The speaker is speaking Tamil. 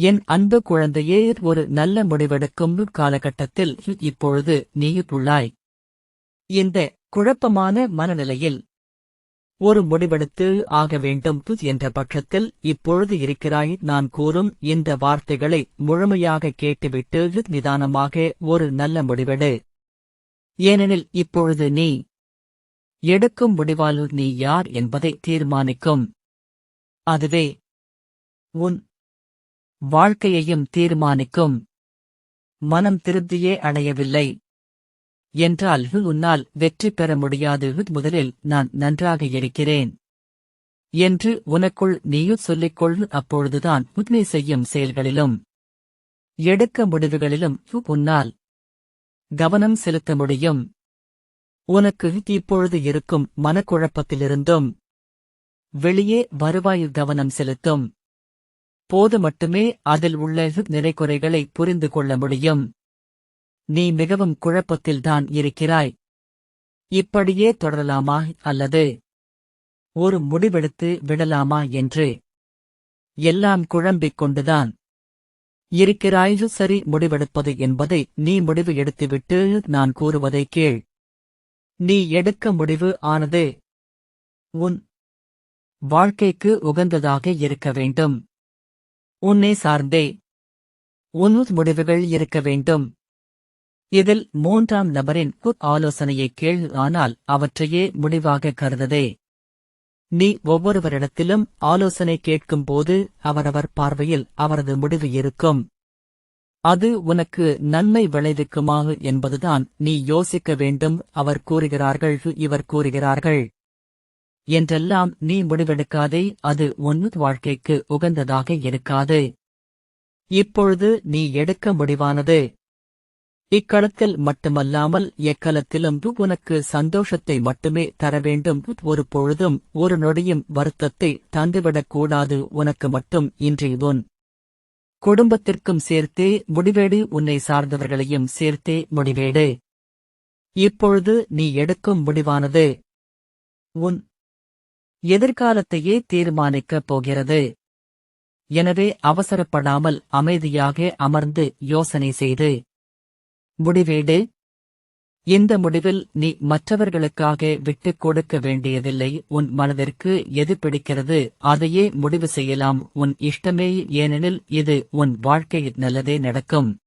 என் அன்பு குழந்தையே ஒரு நல்ல முடிவெடுக்கும் காலகட்டத்தில் இப்பொழுது நீயுள்ளாய். உள்ளாய் இந்த குழப்பமான மனநிலையில் ஒரு முடிவெடுத்து ஆக வேண்டும் என்ற பட்சத்தில் இப்பொழுது இருக்கிறாய். நான் கூறும் இந்த வார்த்தைகளை முழுமையாக கேட்டுவிட்டு நிதானமாக ஒரு நல்ல முடிவெடு. ஏனெனில் இப்பொழுது நீ எடுக்கும் முடிவால் நீ யார் என்பதை தீர்மானிக்கும். அதுவே உன் வாழ்க்கையையும் தீர்மானிக்கும். மனம் திருப்தியே அடையவில்லை. என்றால் உன்னால் வெற்றி பெற முடியாது. முதலில் நான் நன்றாக இருக்கிறேன். என்று உனக்குள் நீயும் சொல்லிக்கொள். அப்பொழுதுதான் நீ செய்யும் செயல்களிலும் எடுக்க முடிவுகளிலும் உன்னால் கவனம் செலுத்த முடியும். உனக்கு இப்பொழுது இருக்கும் மனக்குழப்பத்திலிருந்தும் வெளியே வருவாய் கவனம் செலுத்தும். போது மட்டுமே அதில் உள்ள நிறைக்குறைகளை புரிந்து கொள்ள முடியும். நீ மிகவும் குழப்பத்தில்தான் இருக்கிறாய். இப்படியே தொடரலாமா அல்லது ஒரு முடிவெடுத்து விடலாமா என்று. எல்லாம் குழம்பிக் கொண்டுதான். இருக்கிறாயு சரி முடிவெடுப்பது என்பதை நீ முடிவு எடுத்துவிட்டு நான் கூறுவதை கேள். நீ எடுக்க முடிவு ஆனது உன் வாழ்க்கைக்கு உகந்ததாக இருக்க வேண்டும். உன்னை சார்ந்தே. உன் முடிவுகள் இருக்க வேண்டும். இதில் மூன்றாம் நபரின் குத் ஆலோசனையை கேள் ஆனால் அவற்றையே முடிவாக கருததே. நீ ஒவ்வொருவரிடத்திலும் ஆலோசனை கேட்கும்போது அவரவர் பார்வையில் அவரது முடிவு இருக்கும். அது உனக்கு நன்மை விளைவிக்குமா என்பதுதான் நீ யோசிக்க வேண்டும் அவர் கூறுகிறார்கள் இவர் கூறுகிறார்கள். என்றெல்லாம் நீ முடிவெடுக்காதே அது உன் வாழ்க்கைக்கு உகந்ததாக இருக்காது. இப்பொழுது நீ எடுக்க முடிவானது. இக்களத்தில் மட்டுமல்லாமல் எக்களத்திலும் உனக்கு சந்தோஷத்தை மட்டுமே தர வேண்டும். ஒரு பொழுதும் ஒரு நொடியும் வருத்தத்தை தந்துவிடக் கூடாது. உனக்கு மட்டும் இன்றைய உன் குடும்பத்திற்கும் சேர்த்தே முடிவேடு. உன்னை சார்ந்தவர்களையும் சேர்த்தே முடிவேடு. இப்பொழுது நீ எடுக்கும் முடிவானது. உன் எதிர்காலத்தையே தீர்மானிக்கப் போகிறது. எனவே அவசரப்படாமல் அமைதியாக அமர்ந்து யோசனை செய்து முடிவேடு. இந்த முடிவில் நீ மற்றவர்களுக்காக விட்டுக் கொடுக்க வேண்டியதில்லை. உன் மனதிற்கு எது பிடிக்கிறது அதையே முடிவு செய்யலாம். உன் இஷ்டமே ஏனெனில் இது உன் வாழ்க்கையில் நல்லதே நடக்கும்.